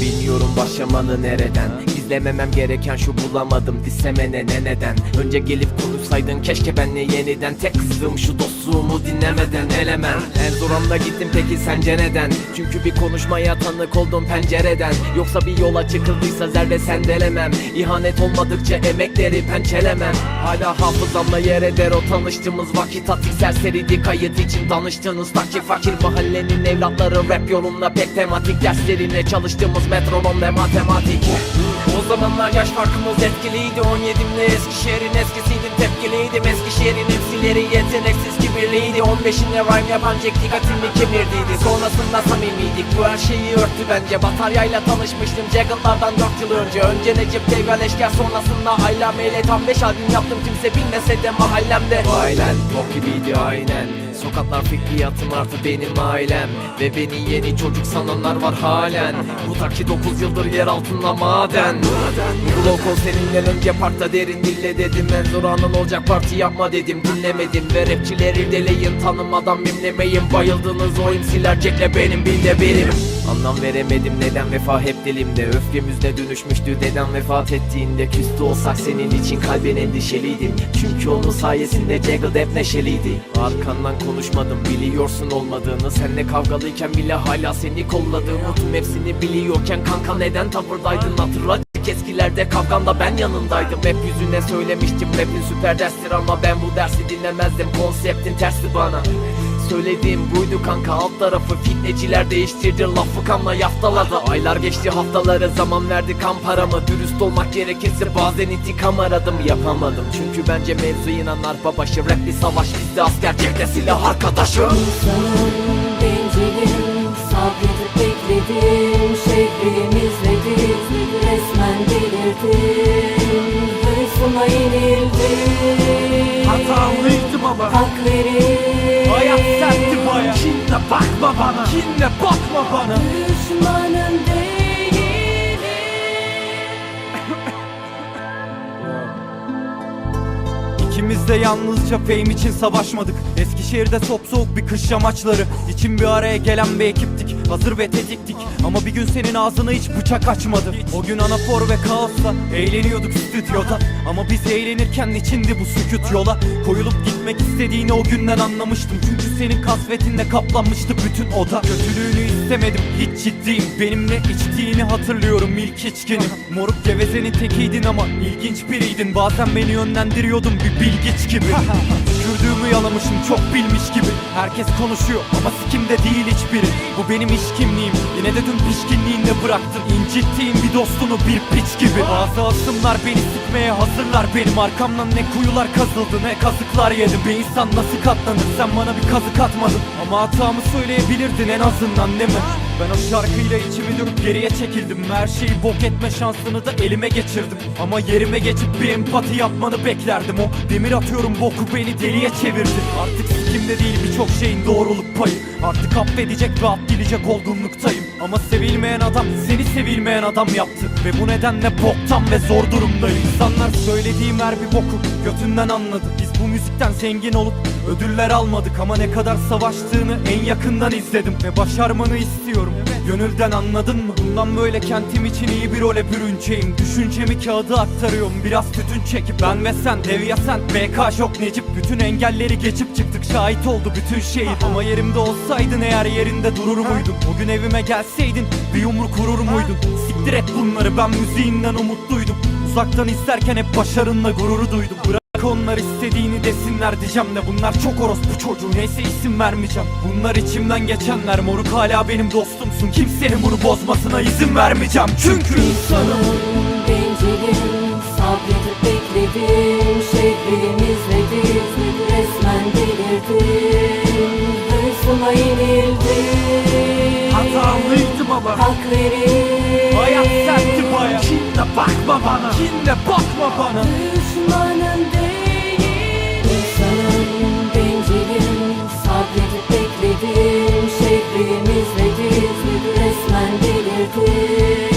Bilmiyorum başlamanı nereden İzlememem gereken şu bulamadım Dislemene ne neden? Önce gelip konuşsaydın keşke benle yeniden. Tek kızdığım şu dostluğumu dinlemeden elemem. En zor gittim peki sence neden? Çünkü bir konuşmaya tanık oldum pencereden. Yoksa bir yola çıkıldıysa zerre sendelemem. İhanet olmadıkça emekleri pençelemem. Hala hafızamda yer eder o tanıştığımız vakit. Atik serseriydi kayıt için danıştığınız Taki fakir. Mahallenin evlatları Rap yolunda pek tematik. Derslerine çalıştığımız metronom ve matematik Zamanlar yaş farkımız etkiliydi. 17'imle Eskişehir'in eskisiydin tepkiliydim Eskişehir'in hepsileri yeteneksiz kibirliydi 15'inde rhyme yapan Jack dikkatimi kemirdiydi Sonrasında samimiydik. Bu her şeyi örttü bence. Bataryayla tanışmıştım Jaggle'lardan 4 yıl önce. Önce Necip Devgal Eşker sonrasında Aylame ile tam 5 albüm yaptım. Kimse bilmese de mahallemde. Aynen bok gibiydi aynen Sokaklar fikriyatım artı benim ailem. Ve beni yeni çocuk sananlar var halen. Bu ta ki 9 yıldır yer altında maden. Gloko seninle önce parkta derin dille dedim. En zor anın olacak parti yapma dedim. Dinlemedim Ve rapçileri deleyin tanımadan mimlemeyin Bayıldığınız o imsiler Jack'le benim bil de benim Anlam veremedim neden vefa hep dilimde? Öfkemizde dönüşmüştü deden vefat ettiğinde? Küstü olsak senin için kalben endişeliydim. Çünkü onun sayesinde Jaggle hep neşeliydi. Arkandan konuşmadım biliyorsun olmadığını. Senle kavgalıyken bile hala seni kolladığımı Tüm hepsini biliyorken kanka neden tavırdaydın? Hatırla Eskilerde kavganda ben yanındaydım. Hep yüzüne söylemiştim rapin süper derstir Ama ben bu dersi dinlemezdim. Konseptin tersi bana Söylediğim buydu kanka alt tarafı fitneciler değiştirdi. Lafı kanla yaftaladı Aylar geçti haftaları zaman verdi. Kan paramı Dürüst olmak gerekirse bazen intikam aradım. Yapamadım Çünkü bence mevzu inanlar babaşı. Rap bir savaş bizde asker cepte silah arkadaşım İnsanın bencilim Sabredip bekledim. Şehrim izledim Resmen delirdim. Hırsıma yenildim Hatalıydım ama. Hak verin bakma bana. Kinle bakma bana. Düşmanın değilim İkimiz de yalnızca fame için savaşmadık. Eskişehir'de sop soğuk bir kış yamaçları. İçin bir araya gelen bir ekiptik. Hazır ve tetiktik. Ama bir gün senin ağzına hiç bıçak açmadı. O gün anafor ve kaosla Eğleniyorduk stüdyoda. Ama biz eğlenirken içindi bu sükut yola. Koyulup gitmek istediğini o günden anlamıştım. Çünkü senin kasvetinle kaplanmıştı bütün oda. Kötülüğünü istemedim hiç ciddiyim. Benimle içtiğini hatırlıyorum ilk içkini Moruk gevezenin tekiydin ama ilginç biriydin. Bazen beni yönlendiriyordun bir bilgiç gibi. Tükürdüğümü yalamışım çok bilmiş gibi. Herkes konuşuyor ama sikimde değil hiçbiri. Bu benim iş kimliğim. Yine de dün pişkinliğinde bıraktın İncittiğim bir dostunu bir piç gibi. Bazı asımlar beni sıkmaya hazırlar Benim. Arkamdan ne kuyular kazıldı ne kazıklar yedim Bir insan nasıl katlanır? Sen bana bir kazık atmadın. Ama hatamı söyleyebilirdin en azından değil mi? Ben o şarkıyla içimi döküp geriye çekildim. Her şeyi bok etme şansını da elime geçirdim. Ama yerime geçip bir empati yapmanı beklerdim. O demir atıyorum boku beni deliye çevirdi. Artık sikimde değil birçok şeyin doğruluk payı. Artık affedecek ve affedilecek olgunluktayım. Ama sevilmeyen adam seni sevilmeyen adam yaptı. Ve bu nedenle boktan ve zor durumdayım. İnsanlar söylediğim her bir boku götünden anladı. Biz bu müzikten zengin olup ödüller almadık Ama ne kadar savaştığını en yakından izledim. Ve başarmanı istiyorum. Gönülden anladın mı? Bundan böyle kentim için iyi bir role bürüneceğim. Düşüncemi kağıda aktarıyorum. Biraz tütün çekip Ben ve sen, dev sen, BK şok Necip. Bütün engelleri geçip çıktık. Şahit oldu bütün şehir Ama yerimde olsaydın eğer yerinde durur muydun? O gün evime gelseydin bir yumruk vurur muydun? Siktir et bunları ben müziğinden umutluydum. Uzaktan izlerken hep başarınla gururu duydum. Bırak onlar istediğini desinler diyeceğim de bunlar çok orospu çocuğu. Neyse isim vermeyeceğim. Bunlar içimden geçenler. Moruk hala benim dostumsun. Kimsenin bunu bozmasına izin vermeyeceğim. Çünkü İnsanın bencilim Sabredip bekledim. Şehrim izledim Resmen delirdim. Hırsıma yenildim. Hatalıydım ama Hak verin. Hayat sertti baya Kinle bakma bana? Kinle bakma bana Şehrim izledim Resmen delirdim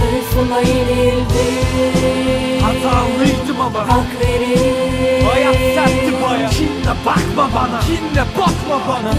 Hırsıma yenildim Hatalıydım ama Hak verin. Hayat sertti baya. Kinle bakma bana? Kinle bakma bana